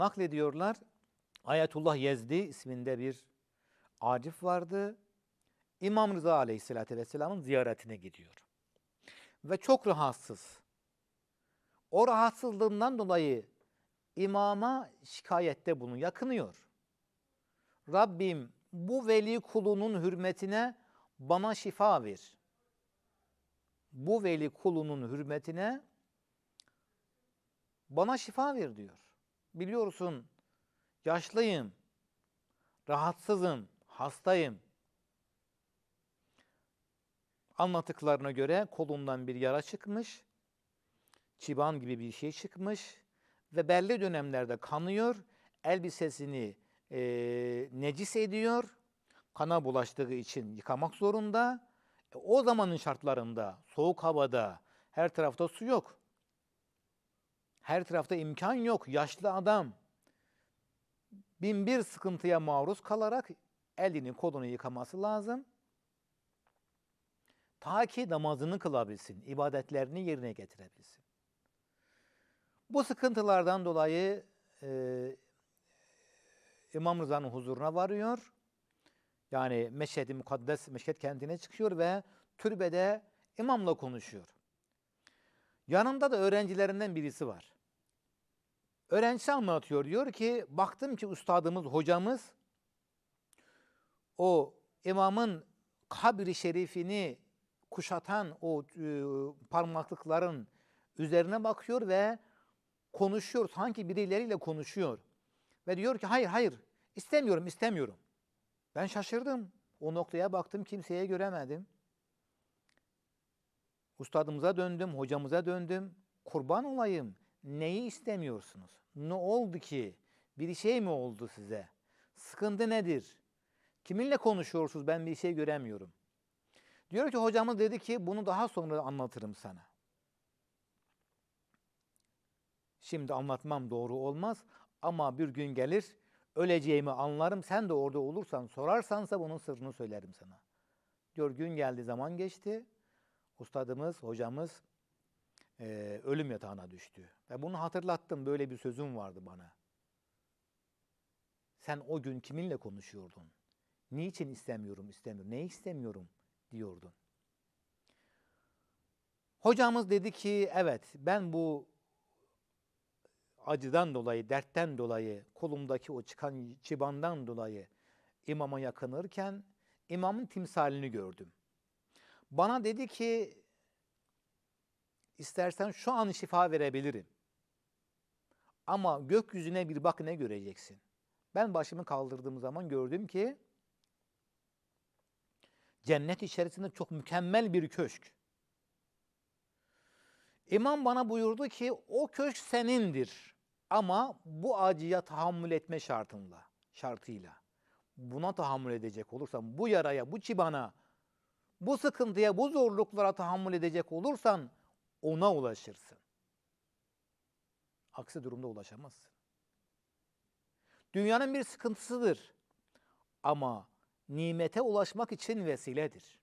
naklediyorlar. Ayetullah Yezdi isminde bir arif vardı. İmam Rıza Aleyhisselatü Vesselam'ın ziyaretine gidiyor. Ve çok rahatsız. O rahatsızlığından dolayı imama şikayette bunu yakınıyor. Rabbim bu veli kulunun hürmetine bana şifa ver. Bu veli kulunun hürmetine bana şifa ver diyor. Biliyorsun yaşlıyım, rahatsızım, hastayım. Anlattıklarına göre kolundan bir yara çıkmış, çiban gibi bir şey çıkmış ve belli dönemlerde kanıyor, elbisesini e, necis ediyor, kana bulaştığı için yıkamak zorunda. E, o zamanın şartlarında, soğuk havada, her tarafta su yok. Her tarafta imkan yok. Yaşlı adam bin bir sıkıntıya maruz kalarak elini kolunu yıkaması lazım. Ta ki namazını kılabilsin, ibadetlerini yerine getirebilsin. Bu sıkıntılardan dolayı e, İmam Rıza'nın huzuruna varıyor. Yani Meşhed-i Mukaddes Meşhed kentine çıkıyor ve türbede imamla konuşuyor. Yanında da öğrencilerinden birisi var. Öğrencisi anlatıyor. Diyor ki baktım ki ustadımız, hocamız o imamın kabri şerifini kuşatan o e, parmaklıkların üzerine bakıyor ve konuşuyor. Sanki birileriyle konuşuyor. Ve diyor ki hayır hayır istemiyorum istemiyorum. Ben şaşırdım. O noktaya baktım kimseye göremedim. Ustadımıza döndüm, hocamıza döndüm. Kurban olayım. Neyi istemiyorsunuz? Ne oldu ki? Bir şey mi oldu size? Sıkıntı nedir? Kiminle konuşuyorsunuz? Ben bir şey göremiyorum. Diyor ki hocamız dedi ki bunu daha sonra anlatırım sana. Şimdi anlatmam doğru olmaz ama bir gün gelir öleceğimi anlarım. Sen de orada olursan sorarsansa bunun sırrını söylerim sana. Diyor gün geldi zaman geçti. Ustadımız, hocamız e, ölüm yatağına düştü. Ve bunu hatırlattım. Böyle bir sözüm vardı bana. Sen o gün kiminle konuşuyordun? Niçin istemiyorum, istemiyorum, ne istemiyorum diyordun. Hocamız dedi ki evet ben bu acıdan dolayı, dertten dolayı, kolumdaki o çıkan çıbandan dolayı imama yakınırken imamın timsalini gördüm. Bana dedi ki istersen şu an şifa verebilirim. Ama gökyüzüne bir bak ne göreceksin. Ben başımı kaldırdığım zaman gördüm ki cennet içerisinde çok mükemmel bir köşk. İmam bana buyurdu ki o köşk senindir ama bu acıya tahammül etme şartıyla, şartıyla. Buna tahammül edecek olursan, bu yaraya, bu çibana, bu sıkıntıya, bu zorluklara tahammül edecek olursan ona ulaşırsın. Aksi durumda ulaşamazsın. Dünyanın bir sıkıntısıdır ama nimete ulaşmak için vesiledir.